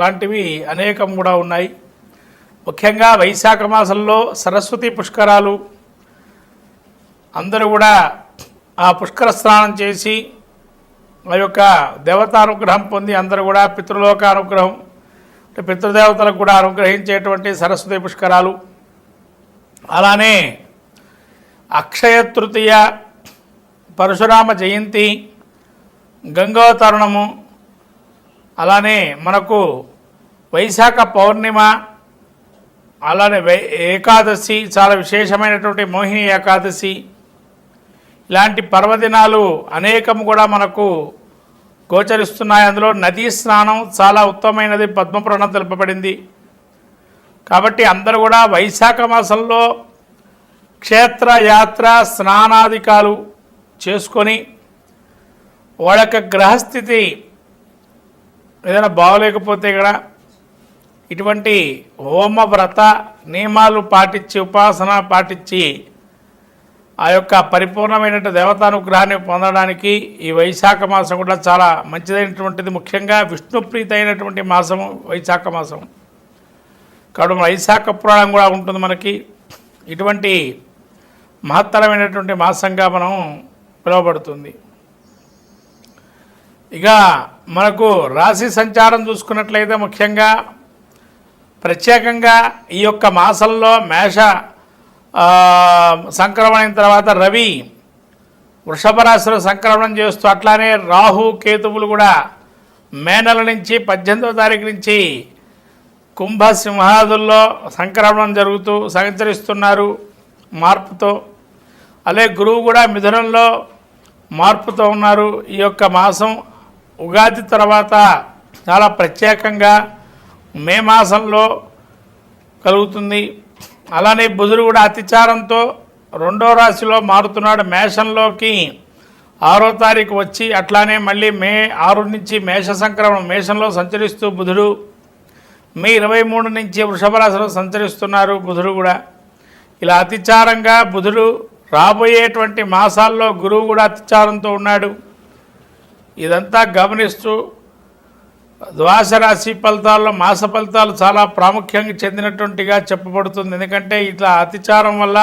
లాంటివి అనేకం కూడా ఉన్నాయి. ముఖ్యంగా వైశాఖ మాసంలో సరస్వతి పుష్కరాలు అందరూ కూడా ఆ పుష్కర స్నానం చేసి ఆ యొక్క దేవతానుగ్రహం పొంది అందరూ కూడా పితృలోక అనుగ్రహం అంటే పితృదేవతలకు కూడా అనుగ్రహించేటువంటి సరస్వతి పుష్కరాలు. అలానే అక్షయ తృతీయ పరశురామ జయంతి గంగోతరుణము అలానే మనకు వైశాఖ పౌర్ణిమ అలానే వై ఏకాదశి చాలా విశేషమైనటువంటి మోహిని ఏకాదశి. ఇలాంటి పర్వదినాలు అనేకం కూడా మనకు గోచరిస్తున్నాయి. అందులో నదీ స్నానం చాలా ఉత్తమమైనది పద్మపురాణం తెలుపబడింది. కాబట్టి అందరూ కూడా వైశాఖ మాసంలో క్షేత్ర యాత్ర స్నానాధికాలు చేసుకొని వాళ్ళ యొక్క గ్రహస్థితి ఏదైనా బాగోలేకపోతే కూడా ఇటువంటి హోమ వ్రత నియమాలు పాటించి ఉపాసన పాటించి ఆ యొక్క పరిపూర్ణమైన దేవతానుగ్రహాన్ని పొందడానికి ఈ వైశాఖ మాసం కూడా చాలా మంచిదైనటువంటిది. ముఖ్యంగా విష్ణుప్రీతి అయినటువంటి మాసము వైశాఖ మాసం. కాబట్టి వైశాఖ పురాణం కూడా ఉంటుంది మనకి. ఇటువంటి మహత్తరమైనటువంటి మాసంగా మనం పిలువబడుతుంది. ఇక మనకు రాశి సంచారం చూసుకున్నట్లయితే ముఖ్యంగా ప్రత్యేకంగా ఈ యొక్క మాసంలో మేష సంక్రమణ అయిన తర్వాత రవి వృషభ రాశిలో సంక్రమణం చేస్తూ అట్లానే రాహు కేతువులు కూడా మే నెల నుంచి పద్దెనిమిదవ తారీఖు నుంచి కుంభ సింహాదుల్లో సంక్రమణం జరుగుతూ సంచరిస్తున్నారు మార్పుతో. అలాగే గురువు కూడా మిథునంలో మార్పుతో ఉన్నారు ఈ యొక్క మాసం. ఉగాది తర్వాత చాలా ప్రత్యేకంగా మే మాసంలో కలుగుతుంది. అలానే బుధుడు కూడా అతిచారంతో రెండో రాశిలో మారుతున్నాడు. మేషంలోకి ఆరో తారీఖు వచ్చి అట్లానే మళ్ళీ మే ఆరు నుంచి మేష సంక్రమణం మేషంలో సంచరిస్తూ బుధుడు మే ఇరవై మూడు నుంచి వృషభ రాశిలో సంచరిస్తున్నారు బుధుడు కూడా. ఇలా అతిచారంగా బుధుడు రాబోయేటువంటి మాసాల్లో గురువు కూడా అతిచారంతో ఉన్నాడు. ఇదంతా గమనిస్తూ ద్వాసరాశి ఫలితాల్లో మాస ఫలితాలు చాలా ప్రాముఖ్యంగా చెందినటువంటిగా చెప్పబడుతుంది. ఎందుకంటే ఇట్లా అతిచారం వల్ల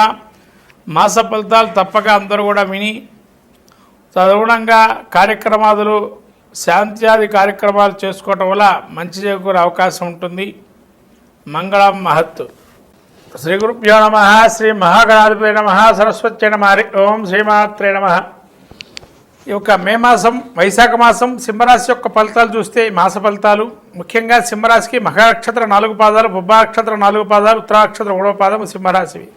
మాస ఫలితాలు తప్పక అందరూ కూడా విని తదుగుణంగా కార్యక్రమాదులు శాంత్యాది కార్యక్రమాలు చేసుకోవటం వల్ల మంచి చేకూరే అవకాశం ఉంటుంది. మంగళం మహత్తు. శ్రీ గురుభ్యో నమ. శ్రీ మహాగణాధిపతి నమ. సరస్వతి నమ. హరి ఓం శ్రీమాత్రే నమ. ఈ యొక్క మే మాసం వైశాఖ మాసం సింహరాశి యొక్క ఫలితాలు చూస్తే మాస ఫలితాలు. ముఖ్యంగా సింహరాశికి మహానక్షత్ర నాలుగు పాదాలు నక్షత్ర నాలుగు పాదాలు ఉత్తరాక్షత్ర మూడవ పాదం సింహరాశివి.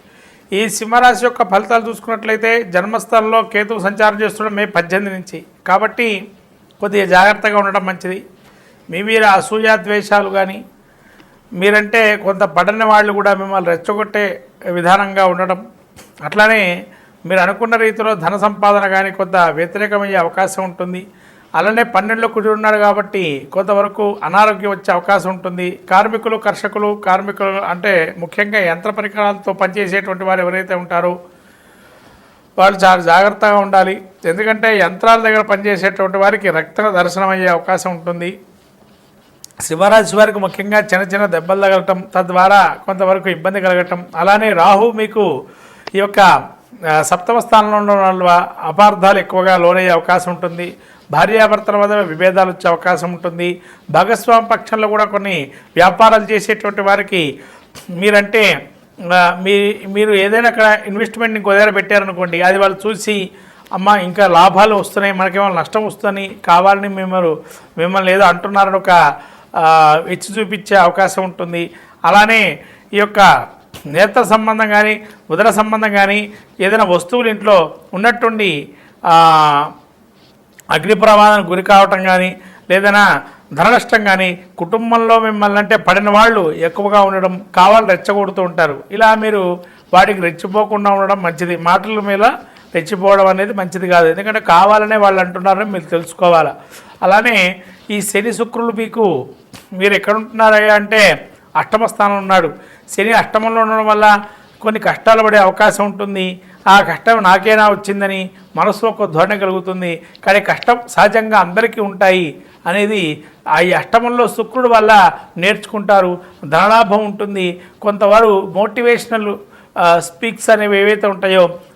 ఈ సింహరాశి యొక్క ఫలితాలు చూసుకున్నట్లయితే జన్మస్థలంలో కేతువు సంచారం చేస్తున్న మే పద్దెనిమిది నుంచి. కాబట్టి కొద్దిగా జాగ్రత్తగా ఉండడం మంచిది. మీ మీద అసూయ ద్వేషాలు కానీ మీరంటే కొంత పడని వాళ్ళు కూడా మిమ్మల్ని రెచ్చగొట్టే విధానంగా ఉండడం అట్లానే మీరు అనుకున్న రీతిలో ధన సంపాదన కానీ కొంత వ్యతిరేకమయ్యే అవకాశం ఉంటుంది. అలానే పన్నెండులో కుడి ఉన్నాడు కాబట్టి కొంతవరకు అనారోగ్యం వచ్చే అవకాశం ఉంటుంది. కార్మికులు కర్షకులు కార్మికులు అంటే ముఖ్యంగా యంత్ర పరికరాలతో పనిచేసేటువంటి వారు ఎవరైతే ఉంటారో వాళ్ళు చాలా జాగ్రత్తగా ఉండాలి. ఎందుకంటే యంత్రాల దగ్గర పనిచేసేటువంటి వారికి రక్త దర్శనం అయ్యే అవకాశం ఉంటుంది. సింహరాశి వారికి ముఖ్యంగా చిన్న చిన్న దెబ్బలు తగలటం తద్వారా కొంతవరకు ఇబ్బంది కలగటం. అలానే రాహు మీకు ఈ యొక్క సప్తమ స్థానంలో ఉండడం వల్ల అపార్థాలు ఎక్కువగా లోనయ్యే అవకాశం ఉంటుంది. భార్యాభర్తల మధ్య విభేదాలు వచ్చే అవకాశం ఉంటుంది. భాగస్వామి పక్షంలో కూడా కొన్ని వ్యాపారాలు చేసేటువంటి వారికి మీరంటే మీ మీరు ఏదైనా అక్కడ ఇన్వెస్ట్మెంట్ ఇంకో దగ్గర పెట్టారనుకోండి అది వాళ్ళు చూసి అమ్మ ఇంకా లాభాలు వస్తున్నాయి మనకేమో నష్టం వస్తుందని కావాలని మిమ్మల్ని మిమ్మల్ని ఏదో అంటున్నారని ఒక ఎచ్చి చూపించే అవకాశం ఉంటుంది. అలానే ఈ యొక్క నేత్ర సంబంధం కానీ ఉదర సంబంధం కానీ ఏదైనా వస్తువులు ఇంట్లో ఉన్నట్టుండి ఆ, అగ్ని ప్రమాదానికి గురి కావటం కానీ లేదైనా ధన నష్టం కానీ కుటుంబంలో మిమ్మల్ని అంటే పడిన వాళ్ళు ఎక్కువగా ఉండడం కావాలని రెచ్చగొడుతూ ఉంటారు. ఇలా మీరు వాటికి రెచ్చిపోకుండా ఉండడం మంచిది. మాటల మీద రెచ్చిపోవడం అనేది మంచిది కాదు. ఎందుకంటే కావాలనే వాళ్ళు అంటున్నారని మీరు తెలుసుకోవాలి. అలానే ఈ శని శుక్రులు మీకు మీరు ఎక్కడ అంటే అష్టమ స్థానంలో ఉన్నాడు. శని అష్టమంలో ఉండడం వల్ల కొన్ని కష్టాలు పడే అవకాశం ఉంటుంది. ఆ కష్టం నాకేనా వచ్చిందని మనసులో ఒక ధోరణి కలుగుతుంది. కానీ కష్టం సహజంగా అందరికీ ఉంటాయి అనేది ఆ ఈ అష్టమంలో శుక్రుడు వల్ల నేర్చుకుంటారు. ధనలాభం ఉంటుంది. కొంతవారు మోటివేషనల్ స్పీక్స్ అనేవి ఏవైతే ఉంటాయో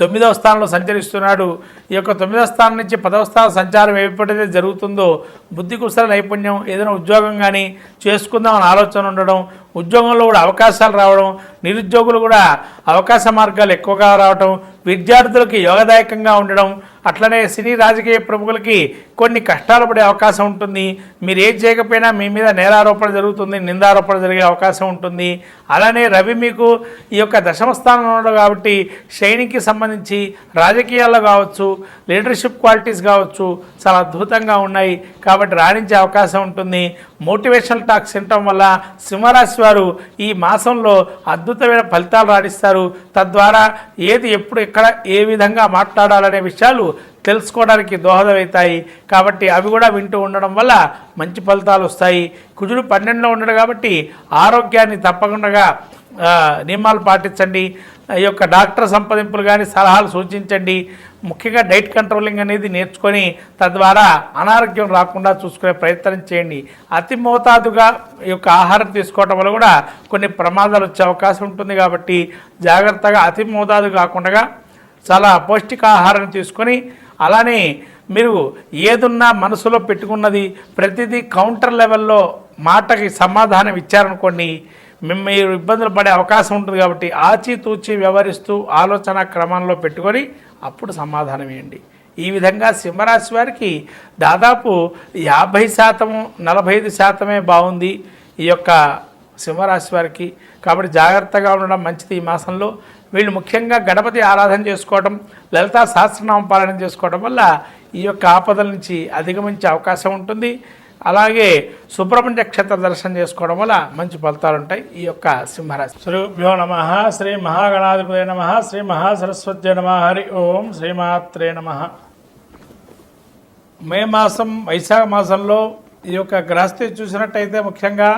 తొమ్మిదవ స్థానంలో సంచరిస్తున్నాడు. ఈ యొక్క తొమ్మిదవ స్థానం నుంచి పదవ స్థానం సంచారం ఎప్పుడైతే జరుగుతుందో బుద్ధి కుశల నైపుణ్యం ఏదైనా ఉద్యోగం కానీ చేసుకుందామని ఆలోచన ఉండడం ఉద్యోగంలో కూడా అవకాశాలు రావడం నిరుద్యోగులు కూడా అవకాశ మార్గాలు ఎక్కువగా రావడం విద్యార్థులకి యోగదాయకంగా ఉండడం అట్లనే సినీ రాజకీయ ప్రముఖులకి కొన్ని కష్టాలు పడే అవకాశం ఉంటుంది. మీరు ఏం చేయకపోయినా మీ మీద నేరారోపణ జరుగుతుంది నిందారోపణ జరిగే అవకాశం ఉంటుంది. అలానే రవి మీకు ఈ యొక్క దశమ స్థానంలో ఉండడం కాబట్టి శైనికి సంబంధించి రాజకీయాల్లో కావచ్చు లీడర్షిప్ క్వాలిటీస్ కావచ్చు చాలా అద్భుతంగా ఉన్నాయి. కాబట్టి రాణించే అవకాశం ఉంటుంది. మోటివేషనల్ టాక్స్ వినటం వల్ల సింహరాశి వారు ఈ మాసంలో అద్భుతమైన ఫలితాలు రాణిస్తారు. తద్వారా ఏది ఎప్పుడు ఎక్కడ ఏ విధంగా మాట్లాడాలనే విషయాలు తెలుసుకోవడానికి దోహదమవుతాయి. కాబట్టి అవి కూడా వింటూ ఉండడం వల్ల మంచి ఫలితాలు వస్తాయి. కుజుడు పన్నెండులో ఉండడు కాబట్టి ఆరోగ్యాన్ని తప్పకుండా నియమాలు పాటించండి. ఈ యొక్క డాక్టర్ సంప్రదింపులు కానీ సలహాలు సూచించండి. ముఖ్యంగా డైట్ కంట్రోలింగ్ అనేది నేర్చుకొని తద్వారా అనారోగ్యం రాకుండా చూసుకునే ప్రయత్నం చేయండి. అతి మోతాదుగా ఈ యొక్క ఆహారం తీసుకోవటం వల్ల కూడా కొన్ని ప్రమాదాలు వచ్చే అవకాశం ఉంటుంది కాబట్టి జాగ్రత్తగా అతి మోతాదు కాకుండా చాలా పౌష్టికాహారం తీసుకొని అలానే మీరు ఏదున్నా మనసులో పెట్టుకున్నది ప్రతిదీ కౌంటర్ లెవెల్లో మాటకి సమాధానం ఇచ్చారనుకోండి మీరు ఇబ్బందులు పడే అవకాశం ఉంటుంది కాబట్టి ఆచితూచి వ్యవహరిస్తూ ఆలోచన క్రమంలో పెట్టుకొని అప్పుడు సమాధానం ఇవ్వండి. ఈ విధంగా సింహరాశి వారికి దాదాపు యాభై శాతము నలభై ఐదు శాతమే బాగుంది ఈ యొక్క సింహరాశి వారికి. కాబట్టి జాగ్రత్తగా ఉండడం మంచిది ఈ మాసంలో. వీళ్ళు ముఖ్యంగా గణపతి ఆరాధన చేసుకోవడం లలితా సహస్రనామ పాలన చేసుకోవడం వల్ల ఈ యొక్క ఆపదల నుంచి అధిగమించే అవకాశం ఉంటుంది. అలాగే సుబ్రహ్మణ్య క్షేత్ర దర్శనం చేసుకోవడం వల్ల మంచి ఫలితాలు ఉంటాయి ఈ యొక్క సింహరాశి. శ్రీభ్యో నమ శ్రీ మహాగణాధిపతి నమ శ్రీ మహాసరస్వతి నమ హరి ఓం శ్రీమాత్రే నమ. మే మాసం వైశాఖ మాసంలో ఈ యొక్క గ్రహస్థితి చూసినట్టయితే ముఖ్యంగా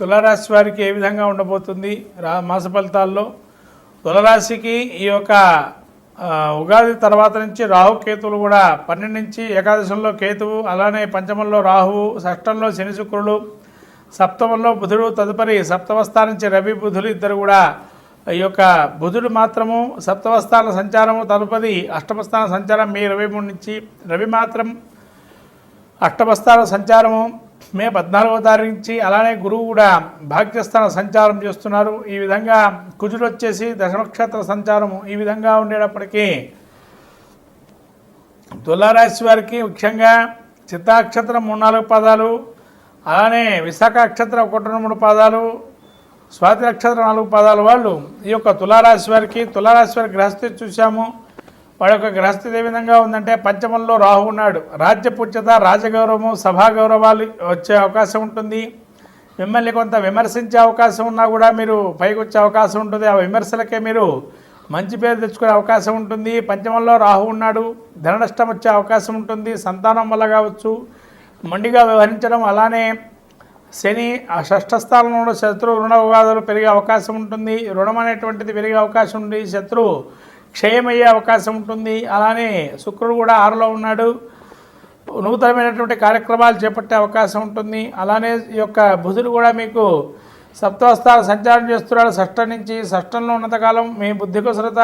తులారాశి వారికి ఏ విధంగా ఉండబోతుంది రా మాస ఫలితాల్లో? తులరాశికి ఈ యొక్క ఉగాది తర్వాత నుంచి రాహు కేతువులు కూడా పన్నెండు నుంచి ఏకాదశంలో కేతువు అలానే పంచమంలో రాహువు షష్టంలో శని శుక్రుడు సప్తమంలో బుధుడు తదుపరి సప్తమస్థానం నుంచి రవి బుధులు ఇద్దరు కూడా ఈ యొక్క బుధుడు మాత్రము సప్తమస్థాన సంచారము తదుపరి అష్టమస్థాన సంచారం మే ఇరవై మూడు నుంచి రవి మాత్రం అష్టమస్థాన సంచారము మే పద్నాలుగవ తారీఖు నుంచి అలానే గురువు కూడా భాగ్యస్థాన సంచారం చేస్తున్నారు. ఈ విధంగా కుజుడు వచ్చేసి దశమక్షేత్ర సంచారము ఈ విధంగా ఉండేటప్పటికీ తులారాశి వారికి ముఖ్యంగా చిత్తాక్షత్రం మూడు నాలుగు పదాలు అలానే విశాఖ నక్షత్రం ఒకటి రెండు మూడు పాదాలు స్వాతి నక్షత్రం నాలుగు పాదాలు వాళ్ళు ఈ యొక్క తులారాశి వారికి తులారాశి వారి గ్రహస్థితి చూసాము వాడి యొక్క గ్రహస్థితి ఏ విధంగా ఉందంటే పంచమంలో రాహు ఉన్నాడు. రాజ్యపుచ్యత రాజగౌరవము సభా గౌరవాలు వచ్చే అవకాశం ఉంటుంది. మిమ్మల్ని కొంత విమర్శించే అవకాశం ఉన్నా కూడా మీరు పైకి వచ్చే అవకాశం ఉంటుంది. ఆ విమర్శలకే మీరు మంచి పేరు తెచ్చుకునే అవకాశం ఉంటుంది. పంచమంలో రాహు ఉన్నాడు. ధన నష్టం వచ్చే అవకాశం ఉంటుంది. సంతానం వల్ల కావచ్చు. మొండిగా వ్యవహరించడం అలానే శని ఆ షష్ఠ స్థానంలో శత్రు రుణ వివాదాలు పెరిగే అవకాశం ఉంటుంది. రుణం అనేటువంటిది పెరిగే అవకాశం ఉంది. శత్రువు క్షయమయ్యే అవకాశం ఉంటుంది. అలానే శుక్రుడు కూడా ఆరులో ఉన్నాడు. నూతనమైనటువంటి కార్యక్రమాలు చేపట్టే అవకాశం ఉంటుంది. అలానే ఈ యొక్క బుధుడు కూడా మీకు సప్తవస్థాలు సంచారం చేస్తున్నాడు. షష్టం నుంచి షష్టంలో ఉన్నంతకాలం మీ బుద్ధి కుశలత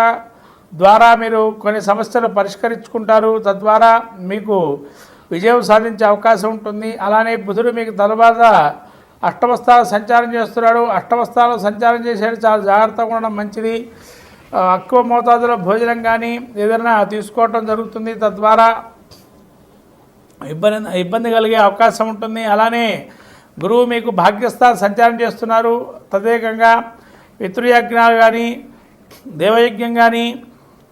ద్వారా మీరు కొన్ని సమస్యలు పరిష్కరించుకుంటారు. తద్వారా మీకు విజయం సాధించే అవకాశం ఉంటుంది. అలానే బుధుడు మీకు తర్వాత అష్టమస్థాలు సంచారం చేస్తున్నాడు. అష్టమస్థాలు సంచారం చేసేది చాలా జాగ్రత్తగా ఉండడం మంచిది. ఎక్కువ మోతాదులో భోజనం కానీ ఏదైనా తీసుకోవటం జరుగుతుంది. తద్వారా ఇబ్బంది ఇబ్బంది కలిగే అవకాశం ఉంటుంది. అలానే గురువు మీకు భాగ్యస్థా సంచారం చేస్తున్నారు. తదేకంగా పితృయజ్ఞాలు కానీ దేవయజ్ఞం కానీ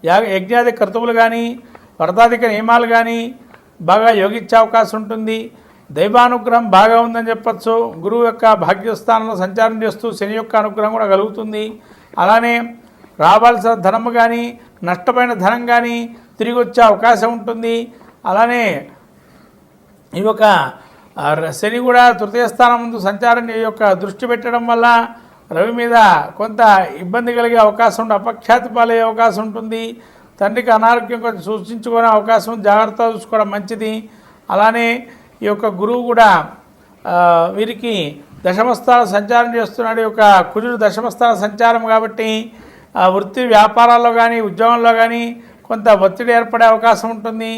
యాగ యజ్ఞాది కర్తువులు కానీ వ్రతాధిక నియమాలు కానీ బాగా యోగించే అవకాశం ఉంటుంది. దైవానుగ్రహం బాగా ఉందని చెప్పచ్చు. గురువు యొక్క భాగ్యస్థానంలో సంచారం చేస్తూ శని యొక్క అనుగ్రహం కూడా కలుగుతుంది. అలానే రావాల్సిన ధనము కానీ నష్టమైన ధనం కానీ తిరిగి వచ్చే అవకాశం ఉంటుంది. అలానే ఈ యొక్క ర- శని కూడా తృతీయ స్థానం ముందు సంచారం ఈ యొక్క దృష్టి పెట్టడం వల్ల రవి మీద కొంత ఇబ్బంది కలిగే అవకాశం ఉంటుంది అపఖ్యాతి పాలయ్యే అవకాశం ఉంటుంది. తండ్రికి అనారోగ్యం కొంచెం సూచించుకునే అవకాశం జాగ్రత్త చూసుకోవడం మంచిది. అలానే ఈ యొక్క గురువు కూడా వీరికి దశమస్థాన సంచారం చేస్తున్నాడు. ఈ యొక్క కుజుడు దశమస్థాన సంచారం కాబట్టి ఆ, వృత్తి వ్యాపారాల్లో కానీ ఉద్యోగంలో కానీ కొంత ఒత్తిడి ఏర్పడే అవకాశం ఉంటుంది.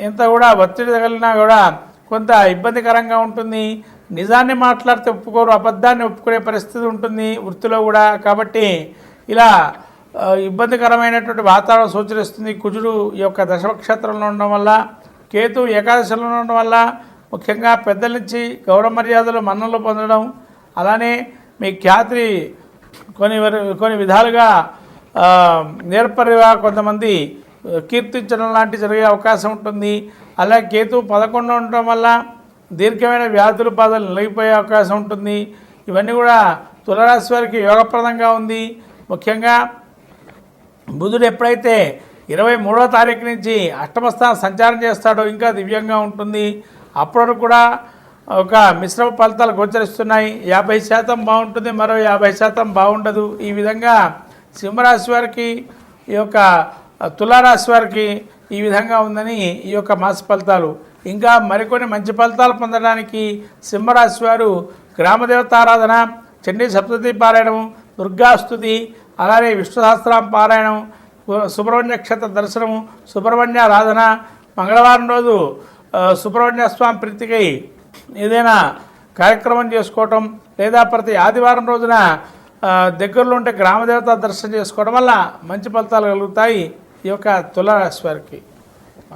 ఎంత కూడా ఒత్తిడి తగిలినా కూడా కొంత ఇబ్బందికరంగా ఉంటుంది. నిజాన్ని మాట్లాడితే ఒప్పుకోరు అబద్ధాన్ని ఒప్పుకునే పరిస్థితి ఉంటుంది వృత్తిలో కూడా. కాబట్టి ఇలా ఇబ్బందికరమైనటువంటి వాతావరణం సూచరిస్తుంది. కుజుడు ఈ యొక్క దశమక్షేత్రంలో ఉండడం వల్ల కేతు ఏకాదశిలో ఉండడం వల్ల ముఖ్యంగా పెద్దల నుంచి గౌరవ మర్యాదలు మన్నలు పొందడం అలానే మీ ఖ్యాతి కొన్ని కొన్ని విధాలుగా నేర్పరిగా కొంతమంది కీర్తించడం లాంటి జరిగే అవకాశం ఉంటుంది. అలాగే కేతు పదకొండు ఉండటం వల్ల దీర్ఘమైన వ్యాధులు బాధలు నిలిగిపోయే అవకాశం ఉంటుంది. ఇవన్నీ కూడా తులరాశి వారికి యోగప్రదంగా ఉంది. ముఖ్యంగా బుధుడు ఎప్పుడైతే ఇరవై మూడో తారీఖు నుంచి అష్టమస్థానం సంచారం చేస్తాడో ఇంకా దివ్యంగా ఉంటుంది. అప్పటి కూడా ఒక మిశ్రమ ఫలితాలు గోచరిస్తున్నాయి. యాభై శాతం బాగుంటుంది మరో యాభై శాతం బాగుండదు. ఈ విధంగా సింహరాశి వారికి ఈ యొక్క తులారాశి వారికి ఈ విధంగా ఉందని ఈ యొక్క మాస ఫలితాలు. ఇంకా మరికొన్ని మంచి ఫలితాలు పొందడానికి సింహరాశి వారు గ్రామదేవతారాధన చండీ సప్తతి పారాయణం దుర్గాస్తుతి అలానే విష్ణు సహస్రం పారాయణం సుబ్రహ్మణ్య క్షేత్ర దర్శనం సుబ్రహ్మణ్య ఆరాధన మంగళవారం రోజు సుబ్రహ్మణ్య స్వామి ప్రీతికై ఏదైనా కార్యక్రమం చేసుకోవటం లేదా ప్రతి ఆదివారం రోజున దగ్గరలో ఉంటే గ్రామదేవత దర్శనం చేసుకోవడం వల్ల మంచి ఫలితాలు కలుగుతాయి ఈ యొక్క తులారాశి వారికి.